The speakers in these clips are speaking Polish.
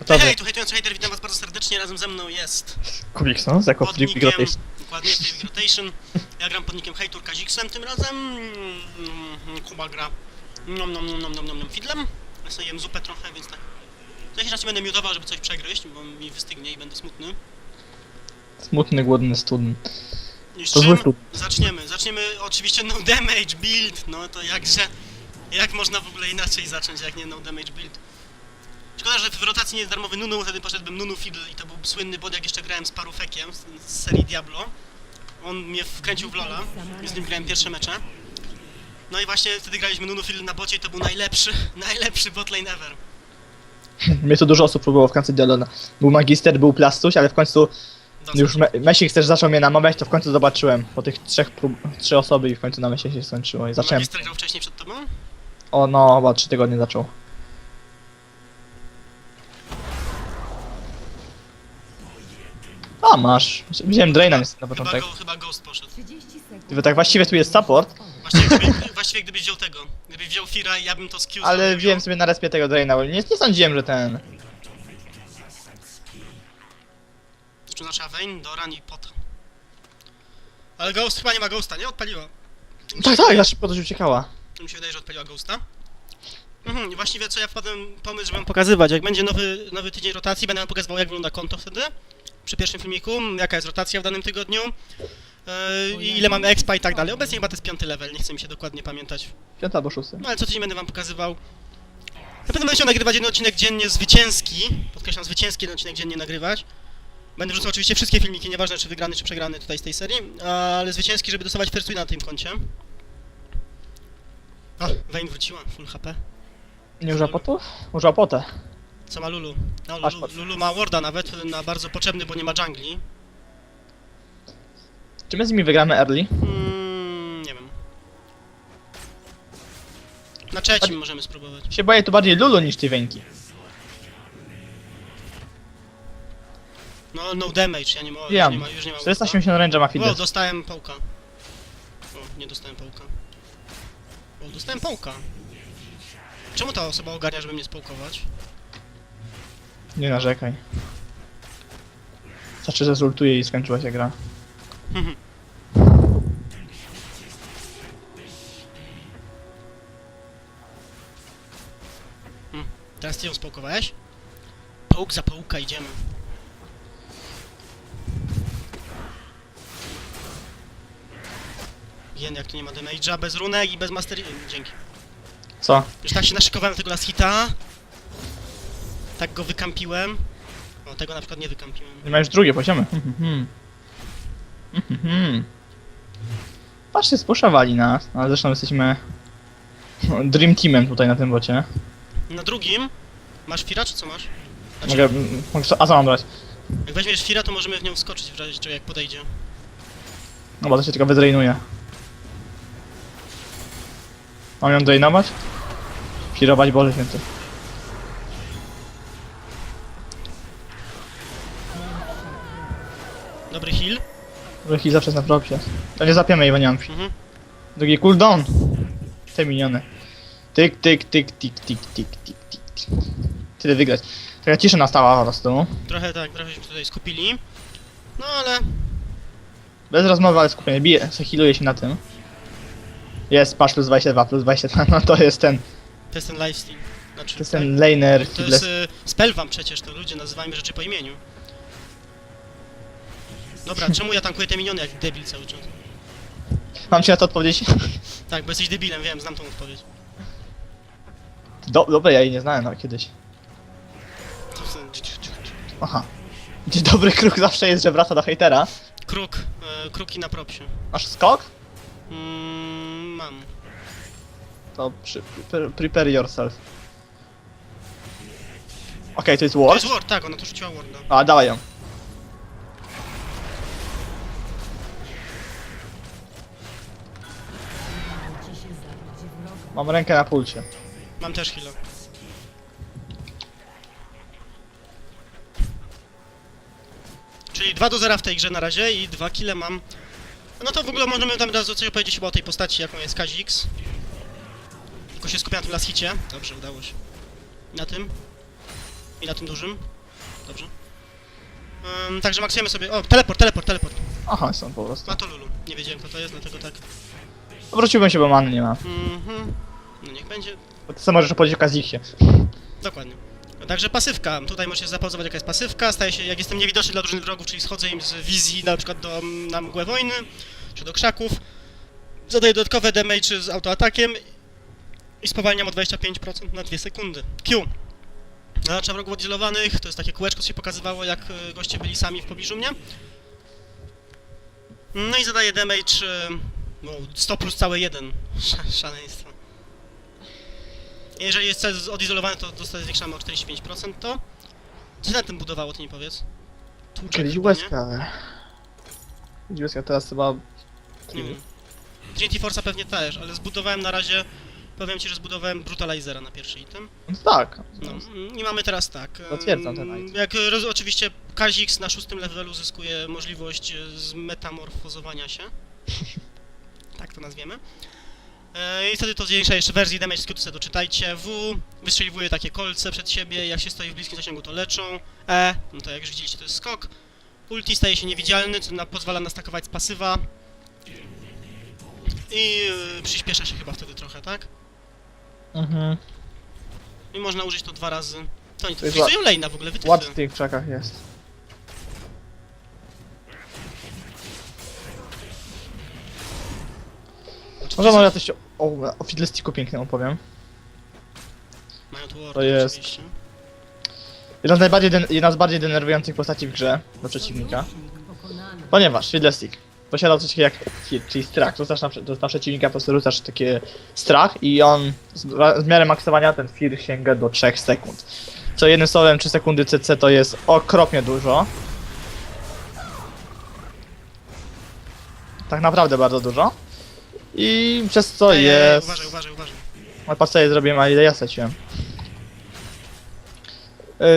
Hej, Gotowy. hej, tu hejtujący hejter, witam was bardzo serdecznie, razem ze mną jest Kubiksons jako Flip Rotation. dokładnie, Flip Rotation. Ja gram pod nickiem Hejtur Kaziksem tym razem, Mm, Kuba gra nom nom nom nom nom nom nom fidlem. Ja sobie jem zupę trochę, więc tak. To się raczej będę miutował, żeby coś przegryźć, bo mi wystygnie i będę smutny. Smutny, głodny student. I z To czym zły student. zaczniemy? Zaczniemy oczywiście no damage build, no to jakże, jak można w ogóle inaczej zacząć, jak nie no damage build. Szkoda, że w rotacji nie jest darmowy Nunu, wtedy poszedłbym Nunu Fiddle i to był słynny bod, jak jeszcze grałem z Parufekiem z, z serii Diablo. On mnie wkręcił w Lola, i z nim grałem pierwsze mecze. No i właśnie wtedy graliśmy Nunu Fiddle na bocie i to był najlepszy, najlepszy botlane ever. Mnie to dużo osób próbowało wkręcić do Lola. Był Magister, był Plastuś, ale w końcu już Me Mesik też zaczął mnie namawiać, to w końcu zobaczyłem. Po tych trzech prób, trzy osoby i w końcu na Mesie się skończyło i zacząłem. Magister grał wcześniej przed tobą? O no, chyba trzy tygodnie zaczął. A, masz. Wziąłem Draina na Chyba, początek. go, chyba Ghost poszedł. 30 sekund. Tak właściwie tu jest support, Właściwie, gdyby, właściwie gdybyś wziął tego, gdybyś wziął Fira i ja bym to skill ale zrobił. wziąłem sobie na respie tego Draina, bo nie, nie sądziłem, że ten... To znaczy Vayne, Doran i Pot. Ale Ghost chyba nie ma Ghosta, nie? Odpaliła. Tak, tak, za szybko to się uciekała. Mi się wydaje, że odpaliła Ghosta. Mhm, i właściwie co ja wpadłem pomysł, żeby wam pokazywać. Jak będzie nowy, nowy tydzień rotacji, będę wam pokazywał jak wygląda konto wtedy. Przy pierwszym filmiku, jaka jest rotacja w danym tygodniu. Yy, i ile mamy expa i tak dalej. Obecnie chyba to jest piąty level, nie chcę mi się dokładnie pamiętać. Piąta albo szósty. No ale co tydzień będę wam pokazywał. Na pewno będę chciał nagrywać jeden odcinek dziennie zwycięski. Podkreślam, zwycięski jeden odcinek dziennie nagrywać. Będę wrzucał oczywiście wszystkie filmiki, nieważne czy wygrany, czy przegrany tutaj z tej serii, ale zwycięski, żeby dostawać first na tym koncie. O, Vayne wróciła, full HP. Nie użyła potów? Użyła potę. Co ma Lulu? No, Masz Lulu. Lulu ma warda nawet, na bardzo potrzebny, bo nie ma jungli. Czy my z nimi wygramy early? Mm, nie wiem. Na trzecim możemy spróbować. Się boję tu bardziej Lulu niż tej Węki. No, no damage, ja nie mogę, już Wiem. nie ma, już nie ma warda. 480 range'a ma O, Fiddle. dostałem połka. O, nie dostałem połka. O, dostałem połka. Czemu ta osoba ogarnia, żeby mnie społkować? Nie narzekaj. Znaczy, że zultuje i skończyła się gra. Teraz ty ją społkowałeś? Połk za połka, idziemy. Jen, jak tu nie ma damage'a, bez runek i bez mastery... Dzięki. Co? Już tak się naszykowałem tego last hita. Tak go wykampiłem. O, tego na przykład nie wykampiłem. Nie ma już drugie poziomy. Mhm. Mhm. Patrzcie, spuszowali nas, ale zresztą jesteśmy Dream Teamem tutaj na tym bocie. Na drugim masz Fira, czy co masz? Znaczy, Mogę, a co mam brać? jak weźmiesz Fira, to możemy w nią wskoczyć w razie czego jak podejdzie. No bo to się tylko wydrejnuje. Mam ją drainować? Firować, Boże Święty. Ruki zawsze jest na propsie. To nie zapiemy jej, bo nie mam fi- Mhm. Drugi cooldown. Te miniony. Tyk, tyk, tyk, tik, tik, tik, tik, tik. Tyle wygrać. Taka cisza nastała po prostu. Trochę tak, trochę się tutaj skupili. No ale Bez rozmowy, ale skupienie. Bije, healuje się na tym. Jest, patrz, plus 22, plus 22, no to jest ten, to jest ten lifesteal. Znaczy, to jest ten laner, To headless. jest y, spellwam przecież, to ludzie nazywajmy rzeczy po imieniu. Dobra, czemu ja tankuję te miniony jak debil cały czas? Mam ci na to odpowiedzieć? Tak, bo jesteś debilem, wiem, znam tą odpowiedź. Do, dobra, ja jej nie znałem nawet kiedyś. To Aha. Dzień dobry kruk zawsze jest, że wraca do hejtera. Kruk, y, kruki na propsie. Masz skok? Mm, mam. To przy, pre, prepare yourself. Okej, to jest To jest ward, tak, ona tu rzuciła warda. A, dawaj ją. Mam rękę na pulsie. Mam też heal'a. Czyli 2 do 0 w tej grze na razie i 2 kile mam. No to w ogóle możemy tam razu coś opowiedzieć chyba o tej postaci, jaką jest Kazix. Tylko się skupiam na tym last hicie. Dobrze, udało się. Na tym. I na tym dużym. Dobrze. Ym, także maksujemy sobie... O, teleport, teleport, teleport. Aha, są po prostu. A to Lulu. Nie wiedziałem kto to jest, dlatego tak. Wróciłbym się, bo many nie ma. Mhm. No niech będzie. Bo ty sam możesz powiedzieć o Kaziksie. Dokładnie. Także pasywka. Tutaj możecie zapauzować jaka jest pasywka. Staje się, jak jestem niewidoczny dla drużyny wrogów, czyli schodzę im z wizji na przykład do, na mgłę wojny, czy do krzaków. Zadaję dodatkowe damage z autoatakiem i spowalniam o 25% na 2 sekundy. Q. Zaznaczam wrogów odizolowanych, to jest takie kółeczko, co się pokazywało, jak e, goście byli sami w pobliżu mnie. No i zadaję damage e, no, 100 plus całe 1. Sz- Szaleństwo. Jeżeli jest odizolowany, to dostaję zwiększamy o 45% to. Co na tym budowało, ty nie powiedz? Tłuczek Kiedyś chyba, łezka, ale... Kiedyś łezka, teraz chyba... Nie wiem. Trinity Force'a pewnie też, ale zbudowałem na razie... Powiem ci, że zbudowałem Brutalizera na pierwszy item. No tak. No, mm, i mamy teraz tak. Potwierdzam ten em, item. Jak roz, oczywiście Kazix na szóstym levelu zyskuje możliwość e, zmetamorfozowania się. tak to nazwiemy. E, I wtedy to zwiększa jeszcze wersji damage sobie doczytajcie. W wystrzeliwuje takie kolce przed siebie, jak się stoi w bliskim zasięgu to leczą. E, no to jak już widzieliście to jest skok. Ulti staje się niewidzialny, co na, pozwala nastakować z pasywa. I e, przyspiesza się chyba wtedy trochę, tak? Mhm. I można użyć to dwa razy. To oni to To jest frizują lane'a w ogóle, wytyfy. Ład w tych krzakach jest. Może może coś o, o Fiddlesticku pięknym opowiem. To jest- oczywiście. Jedna z, najbardziej den- jedna z bardziej denerwujących postaci w grze do przeciwnika. Ponieważ Fiddlestick posiada coś takiego jak fear, czyli strach. Rzucasz na, prze- na przeciwnika, po prostu rzucasz takie strach i on z, z miarę maksowania ten fear sięga do 3 sekund. Co jednym słowem 3 sekundy CC to jest okropnie dużo. Tak naprawdę bardzo dużo. I przez co Ej, ej, ej, jest... Uważaj, uważaj, uważaj. Ale patrz co ja zrobiłem, a ile ja straciłem.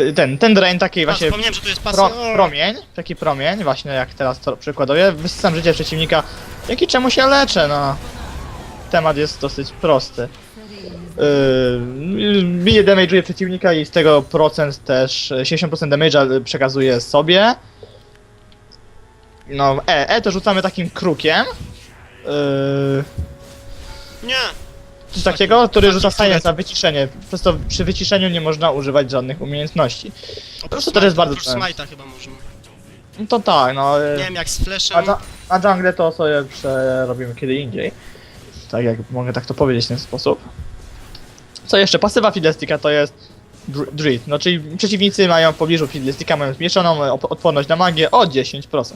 Y, Ten, ten drain taki właśnie zapomniałem, że tu jest pas. pro, o, promień, taki promień, właśnie jak teraz to przykładowie, wysysam życie przeciwnika, dzięki czemu się leczę, no. Temat jest dosyć prosty. Yy, bije damage'uje przeciwnika i z tego procent też, e, 60% damage'a przekazuje sobie. No, E, E to rzucamy takim krukiem. Yy, Nie! coś takiego, który Taki rzuca silence za wyciszenie. Przez to przy wyciszeniu nie można używać żadnych umiejętności. Oprócz prostu to jest bardzo Oprócz często. smite'a chyba można. No to tak, no. e, Nie wiem, jak z A, flashem. dża- a jungle to sobie przerobimy kiedy indziej. Tak jak mogę tak to powiedzieć w ten sposób. Co jeszcze? Pasywa Fiddlesticka to jest dr- Druid. No czyli przeciwnicy mają w pobliżu Fiddlesticka, mają zmniejszoną op- odporność na magię o 10%.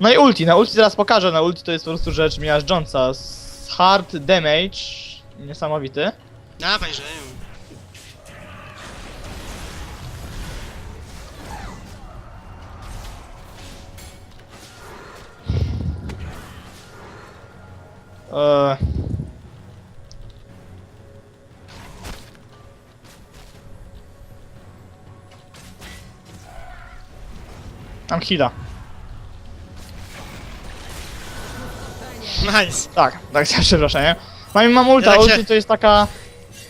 No i ulti. Na ulti zaraz pokażę. Na ulti to jest po prostu rzecz miażdżąca. S- Hard damage niesamowity. Dawaj, że. Eee... Mam heala. Nice. Tak, tak, przepraszam, nie? Mam, mam ulta, Ja tak się- ulti to jest taka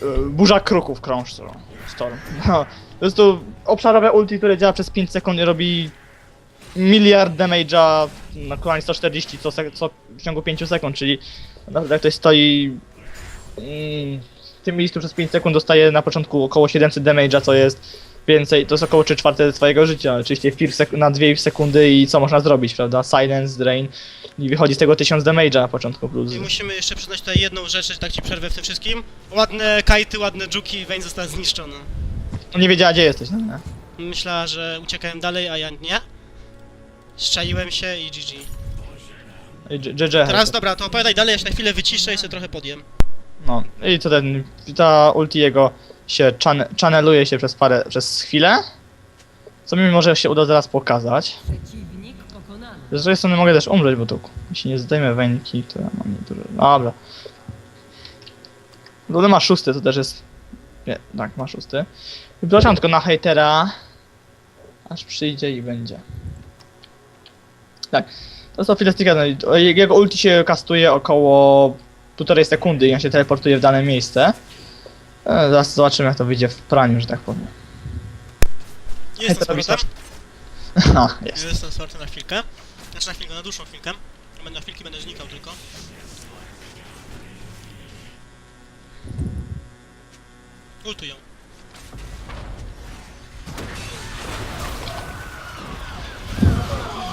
e, burza kruków krąż storm. storm. No, to jest to obszarowe ulti, które działa przez 5 sekund i robi miliard damage'a na kolanie 140 co, sek- co w ciągu 5 sekund, czyli naprawdę jak ktoś stoi mm, w tym miejscu przez 5 sekund dostaje na początku około 700 damage'a, co jest więcej, to jest około 3 czwarte swojego życia, oczywiście w na 2 sekundy i co można zrobić, prawda? Silence, drain i wychodzi z tego 1000 damage'a na początku plus. I musimy jeszcze przyznać tutaj jedną rzecz, że tak ci przerwę w tym wszystkim. Ładne kajty, ładne dżuki, Vayne została zniszczona. No nie wiedziała gdzie jesteś, no nie? Myślała, że uciekałem dalej, a ja nie. Strzeliłem się i GG. I GG. Teraz dobra, to opowiadaj dalej, ja się na chwilę wyciszę i sobie trochę podjem. No i co ten, ta ulti jego się chan channeluje się przez parę, przez chwilę. Co mi może się uda zaraz pokazać. Z drugiej strony mogę też umrzeć, bo tu jeśli nie zdejmę wędki, to ja mam niedużo. Dobra. Lule ma szósty, to też jest... Nie, tak, ma szósty. Wypraszam tylko na hejtera. Aż przyjdzie i będzie. Tak. To jest Fiddlesticka, no jego ulti się kastuje około półtorej sekundy i on się teleportuje w dane miejsce. E, Zaraz zobaczymy jak to wyjdzie w praniu, że tak powiem. Jestem z powrotem. No, jest. Jestem z powrotem na chwilkę. Znaczy na chwilkę, na dłuższą chwilkę. Będę na chwilki będę znikał tylko. Ultują.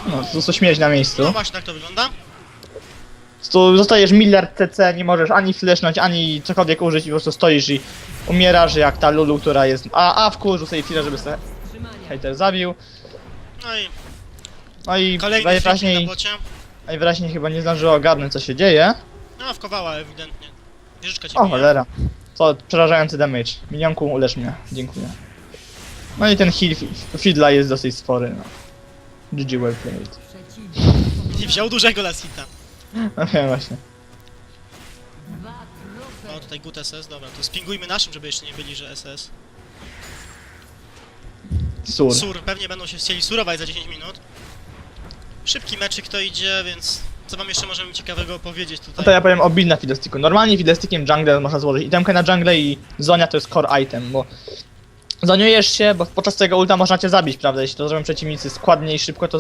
No, to co śmieć na miejscu. No właśnie tak to wygląda. Tu zostajesz miliard CC, nie możesz ani flashnąć, ani cokolwiek użyć i po prostu stoisz i umierasz jak ta Lulu, która jest... A, a w kurzu sobie chwilę, żeby sobie Wstrzymania. hater zabił. No i No i kolejny freaking na najwyraźniej, bocie. najwyraźniej chyba nie zdążyła ogarnąć co się dzieje. No, wkowała ewidentnie. Wieżyczka cię O bije. cholera. Co przerażający damage. Minionku, ulecz mnie. Dziękuję. No i ten heal fi- Fiddla jest dosyć spory, no. GG well played. I wziął dużego lasita. No wiem właśnie. Dwa trupy. O, tutaj good SS, dobra, to spingujmy naszym, żeby jeszcze nie byli, że SS. Sur. Sur, pewnie będą się chcieli surować za 10 minut. Szybki meczyk to idzie, więc co wam jeszcze możemy ciekawego powiedzieć No tutaj? to ja powiem o build na Fiddlesticku. Normalnie Fiddlestickiem jungle można złożyć itemkę na jungle i Zonia to jest core item, bo zoniujesz się, bo podczas tego ulta można cię zabić, prawda? Jeśli to zrobią przeciwnicy składnie i szybko, to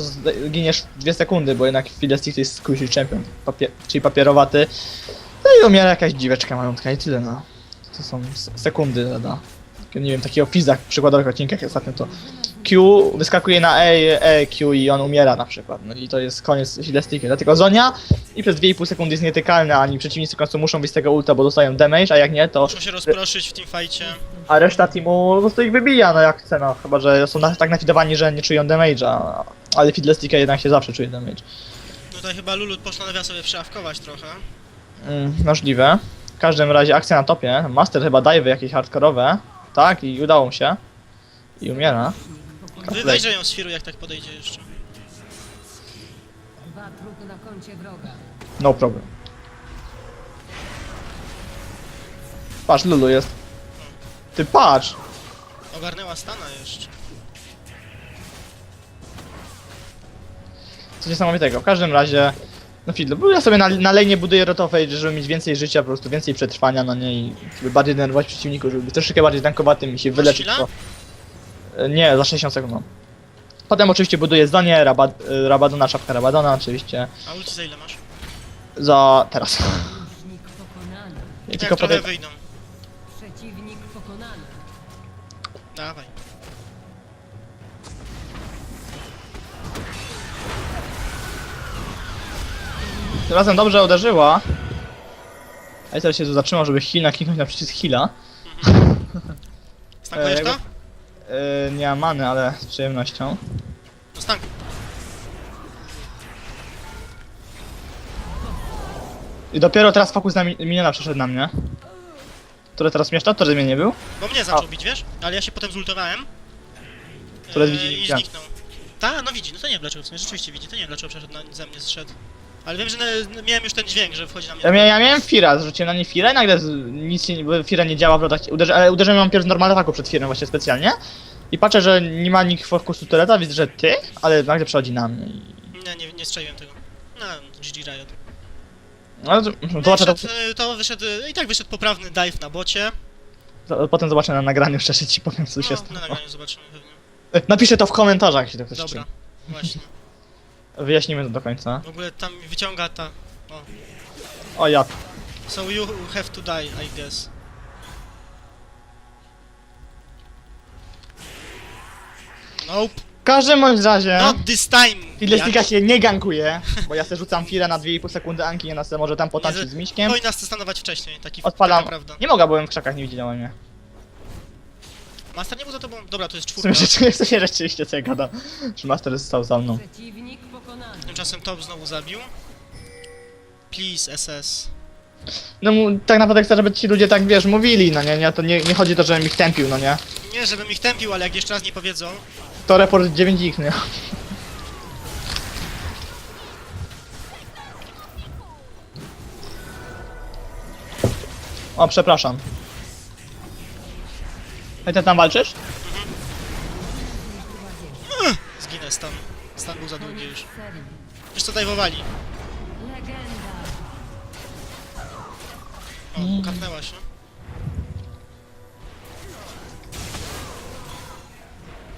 giniesz w 2 sekundy, bo jednak Fiddlestick to jest squishy champion, papier czyli papierowaty. No i umiera jakaś dziweczka malutka i tyle, no. To są sekundy, lada. Nie wiem, takiego fizach w przykładowych odcinkach ostatnio to Q wyskakuje na E, E, Q i on umiera na przykład. No i to jest koniec Fiddlesticka. Dlatego Zonia i przez 2,5 sekundy jest nietykalna, ani przeciwnicy w końcu muszą wyjść z tego ulta, bo dostają damage, a jak nie, to Muszą się rozproszyć w teamfighcie. a reszta teamu po prostu ich wybija, no jak chce, no. Chyba, że są na, tak nafidowani, że nie czują damage'a, ale Fiddlesticka jednak się zawsze czuje damage. Tutaj chyba Lulu postanawia sobie przyawkować trochę. Mm, możliwe. W każdym razie akcja na topie. Master chyba dive jakieś hardkorowe. Tak, i udało mu się. I umiera. Wy weźże ją z firu, jak tak podejdzie jeszcze. Dwa trupy na koncie wroga. No problem. Patrz, Lulu jest. Ty patrz! Ogarnęła Stana jeszcze. Coś niesamowitego. W każdym razie, no Fiddle, bo ja sobie na, na lane buduję rotofage, żeby mieć więcej życia, po prostu więcej przetrwania, no nie, i żeby bardziej denerwować przeciwników, żeby być troszeczkę bardziej tankowatym i się wyleczyć. chwilę? To... Nie, za 60 sekund mam. Potem oczywiście buduję zdanie, Rabad, Rabadona, czapka Rabadona oczywiście, A ulti za ile masz? za teraz. Jak tylko trochę podej... wyjdą. Przeciwnik pokonany. Dawaj. Tym razem dobrze uderzyła. A teraz się tu zatrzymał, żeby heal nakliknąć na przycisk heala. Stankujesz E, to? Yy, nie mam many, ale z przyjemnością. No stank. I dopiero teraz fokus na mi miniona przeszedł na mnie. Który teraz mieszka? Który mnie nie był? Bo mnie zaczął bić, wiesz? Ale ja się potem zultowałem. Które widzi, nie I widziałem. zniknął. Ta, no widzi, no to nie wiem dlaczego w sumie rzeczywiście widzi, to nie wiem dlaczego przeszedł na, ze mnie zszedł. Ale wiem, że na, miałem już ten dźwięk, że wchodzi na mnie. Ja, mia ja miałem Fira, zrzuciłem na nie Fira i nagle z, nic się bo Fira nie działa w lotach. Uderzy, ale uderzyłem ją pierwszy normalny ataku przed Firem właśnie specjalnie. I patrzę, że nie ma nikt fokusu tureta, widzę, że ty, ale nagle przechodzi na mnie. i- Nie, nie, nie strzeliłem tego. No, GG Riot. No, to- zobaczę to, wszedł, e, to wyszedł, e, i tak wyszedł poprawny dive na bocie. to, potem zobaczę na nagraniu, szczerze ci powiem co się No, stało. na nagraniu zobaczymy pewnie. Napiszę to w komentarzach, jeśli to ktoś Dobra, właśnie. Wyjaśnimy to do końca. W ogóle tam wyciąga ta... O. O ja. So you have to die, I guess. Nope, W każdym bądź razie... not this time! Fiddlesticka się nie gankuje, bo ja se rzucam Fira na 2,5 sekundy Anki, nie na se może tam potańczyć z Miśkiem. Powinna stanować wcześniej, taki Odpalam. taka prawda. Nie mogła, byłem w krzakach, nie widziała mnie. Master nie był za tobą? Dobra, to jest W sumie czwórka. rzeczywiście, w sumie rzeczywiście co ja gada. Czy Master stał za mną. Przeciwnik. Tymczasem top znowu zabił. Please, SS. No mu- tak naprawdę chcę, żeby ci ludzie tak, wiesz, mówili, no nie, nie, to nie, nie chodzi o to, żebym ich tępił, no nie. Nie, żebym ich tępił, ale jak jeszcze raz nie powiedzą, To report 9 ich, nie. O, przepraszam. Hej, ty tam walczysz? zginę stan. Stan był za długi już. Wiesz co, dajwowali. O, kapnęła się.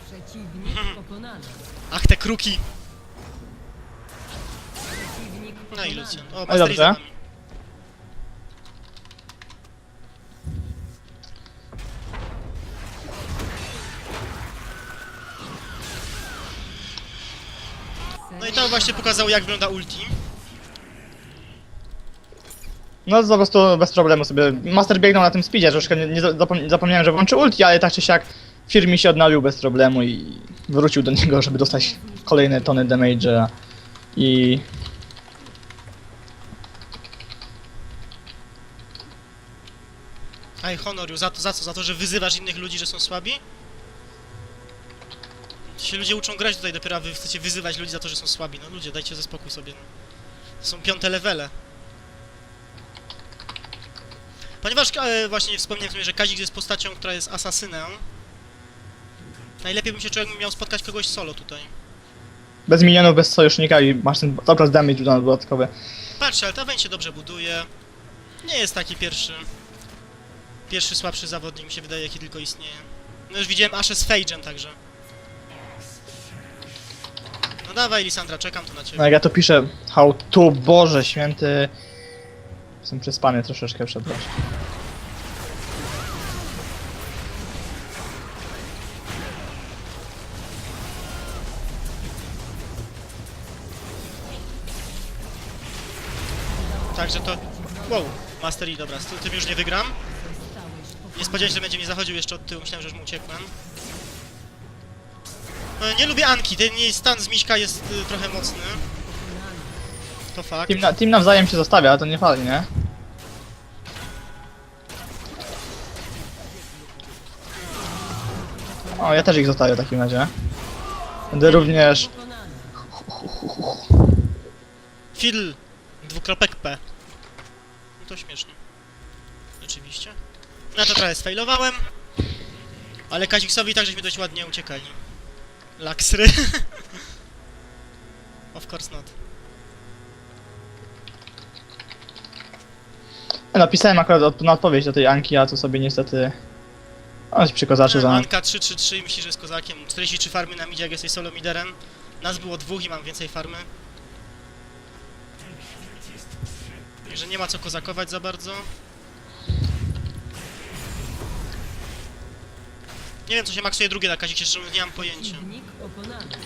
Przeciwnik pokonany. Ach, te kruki. Przeciwnik No pokonany. i Lucian. O, No i Mastery dobrze. Właśnie pokazało jak wygląda ulti. No to po prostu bez problemu sobie. Master biegnął na tym speedzie, troszkę nie, nie zapom- zapomniałem, że włączy ulti, ale tak czy siak firmi się odnowił bez problemu i wrócił do niego, żeby dostać kolejne tony damage'a i... Aj, Honoru, za to, za co? Za to, że wyzywasz innych ludzi, że są słabi? Się ludzie uczą grać tutaj dopiero, a wy chcecie wyzywać ludzi za to, że są słabi. No ludzie, dajcie ze spokój sobie. No. To są piąte levele. Ponieważ e, właśnie wspomniałem sobie, że Kazik jest postacią, która jest asasynem. Najlepiej bym się czuł, jakbym miał spotkać kogoś solo tutaj. Bez minionów, bez sojusznika i masz ten cały czas damage dodatkowy. Patrzcie, ale ta Vayne się dobrze buduje. Nie jest taki pierwszy. Pierwszy słabszy zawodnik, mi się wydaje, jaki tylko istnieje. No już widziałem z Phage'em także. No dawaj, Lisandra, czekam tu na No ciebie. jak ja to piszę, how to, Boże święty... Jestem przespany troszeczkę, przepraszam. Także to... Wow, Master E, dobra, z tym- już nie wygram. Nie spodziewałem się, że będzie mi zachodził jeszcze od tyłu, myślałem, że już mu uciekłem. E, Nie lubię Anki, ten jej stan z Miśka jest y, trochę mocny. To fakt. Team, na, team nawzajem się zostawia, to nie fali, nie? O, ja też ich zostawię w takim razie. Będę również... Fidl, dwukropek P. No to śmiesznie. Rzeczywiście. No to trochę sfailowałem. Ale Kaziksowi także mi dość ładnie uciekali. Laksry. of course not. Napisałem akurat od, na odpowiedź do tej Anki, a to sobie niestety... On się przykozaczy za... Anka 3-3-3 i myśli, że jest kozakiem. 43 farmy na midzie, jak jesteś solo miderem. Nas było dwóch i mam więcej farmy. Także nie ma co kozakować za bardzo. Nie wiem, co się maksuje drugie na Kazik, jeszcze nie mam pojęcia. Pokonany.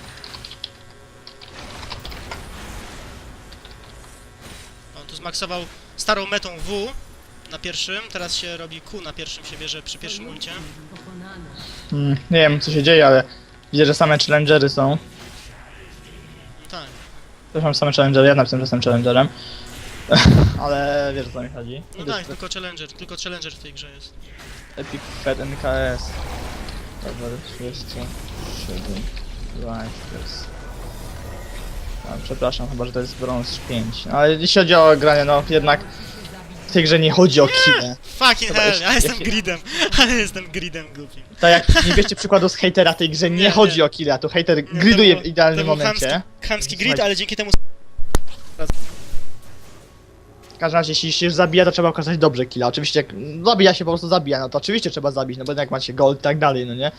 On tu zmaksował starą metą W na pierwszym, teraz się robi Q na pierwszym, się bierze przy pierwszym ulcie. Pokonany. Hmm, nie wiem co się dzieje, ale... Widzę, że same challengery są. No tak. Zresztą same challengery, ja napisałem, że jestem challengerem. ale wiesz o co mi chodzi. No tak, tylko challenger, tylko challenger w tej grze jest. Epic Fed NKS. Dobra, 207. Rifles. A, przepraszam, chyba, że to jest brąz 5. No, ale jeśli chodzi o granie, no jednak w tej grze nie chodzi o kile. Fucking hell, jeszcze- ja jestem gridem, ale jestem gridem głupim. Tak jak nie bierzcie przykładu z hejtera tej grze, nie, Nie, chodzi nie. o kile, a tu hejter griduje w idealnym to był momencie. Chamski, chamski grid, ale dzięki temu W każdym razie, jeśli się zabija, to trzeba okazać dobrze killa. Oczywiście, jak zabija się, po prostu zabija, no to oczywiście trzeba zabić, no bo jak macie gold i tak dalej, no nie?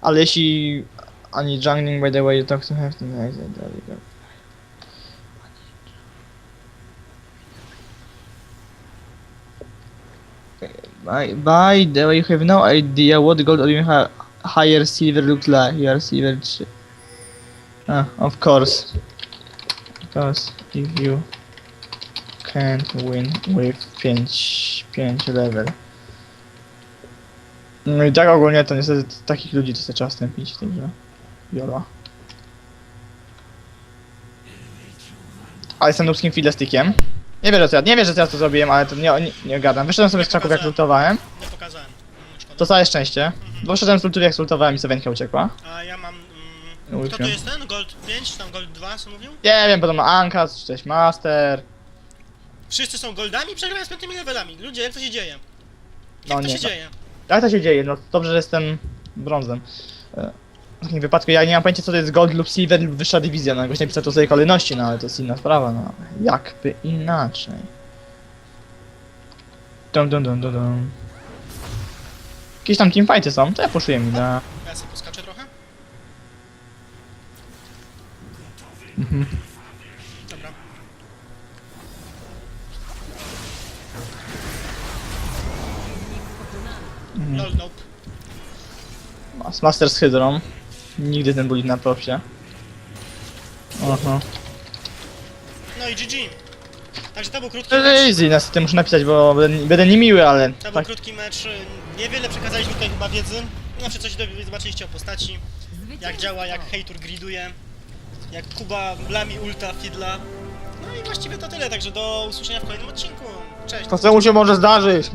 Ale jeśli... Ani jungling, by the way, you talk to have to... By, by the way, you have no idea what gold or you have higher silver look like. You are silver 3. Ah, of course. Because if you can't win with 5, 5 level. No i tak ogólnie to niestety takich ludzi to sobie trzeba stępić w tej grze. Jola. Ale jestem nubskim fiddlestickiem. Nie wiem, że co ja, nie wiem, że ja to zrobiłem, ale to nie, nie, nie ogarnam. Wyszedłem sobie z krzaków jak lutowałem. nie pokazałem. To całe szczęście. Bo wyszedłem z lutów jak lutowałem i Sewenka uciekła. A ja mam... Mm, kto to uciekłem. jest ten? Gold 5 czy tam Gold 2, co mówił? Nie wiem, podobno Anka, czy też Master. Wszyscy są goldami, przegrałem z piątymi levelami. Ludzie, jak to się dzieje? Jak No to nie, się no. dzieje? Jak to się dzieje? No dobrze, że jestem brązem. E, W takim wypadku ja nie mam pojęcia co to jest gold lub silver lub wyższa dywizja, no jakoś napisać to sobie kolejności, no ale to jest inna sprawa, no. Jakby inaczej. Dum dum dum dum dum. Jakieś tam teamfighty są, to ja puszuję mi na... Ja sobie poskaczę trochę. Mhm. Nope. Mas- Master z Hydrą. Nigdy ten bullet na propsie. Aha. No i GG. Także to był krótki To mecz. Easy, niestety muszę napisać, bo będę, będę niemiły, ale... To był Tak, krótki mecz. Niewiele przekazaliśmy tutaj chyba wiedzy. Zawsze coś dowi- zobaczyliście o postaci. Jak działa, jak Heitur griduje. Jak Kuba blami ulta, fidla. No i właściwie to tyle, także do usłyszenia w kolejnym odcinku. Cześć. to co mu się może zdarzyć?